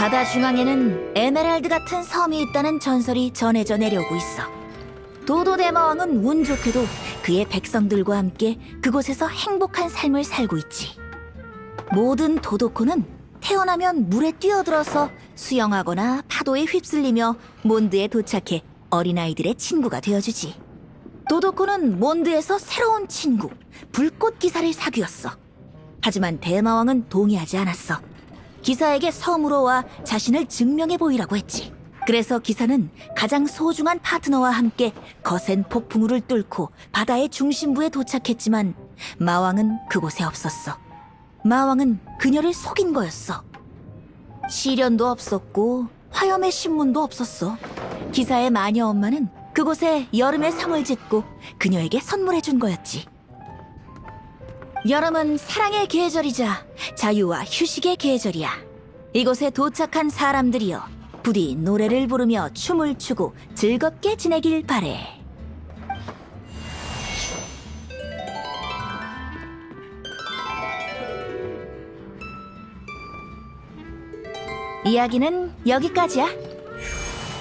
바다 중앙에는 에메랄드 같은 섬이 있다는 전설이 전해져 내려오고 있어. 도도 대마왕은 운 좋게도 그의 백성들과 함께 그곳에서 행복한 삶을 살고 있지. 모든 도도코는 태어나면 물에 뛰어들어서 수영하거나 파도에 휩쓸리며 몬드에 도착해 어린아이들의 친구가 되어주지. 도도코는 몬드에서 새로운 친구, 불꽃 기사를 사귀었어. 하지만 대마왕은 동의하지 않았어. 기사에게 섬으로 와 자신을 증명해 보이라고 했지. 그래서 기사는 가장 소중한 파트너와 함께 거센 폭풍우를 뚫고 바다의 중심부에 도착했지만 마왕은 그곳에 없었어. 마왕은 그녀를 속인 거였어. 시련도 없었고 화염의 신문도 없었어. 기사의 마녀 엄마는 그곳에 여름의 성을 짓고 그녀에게 선물해 준 거였지. 여름은 사랑의 계절이자 자유와 휴식의 계절이야. 이곳에 도착한 사람들이여 부디 노래를 부르며 춤을 추고 즐겁게 지내길 바래. 이야기는 여기까지야.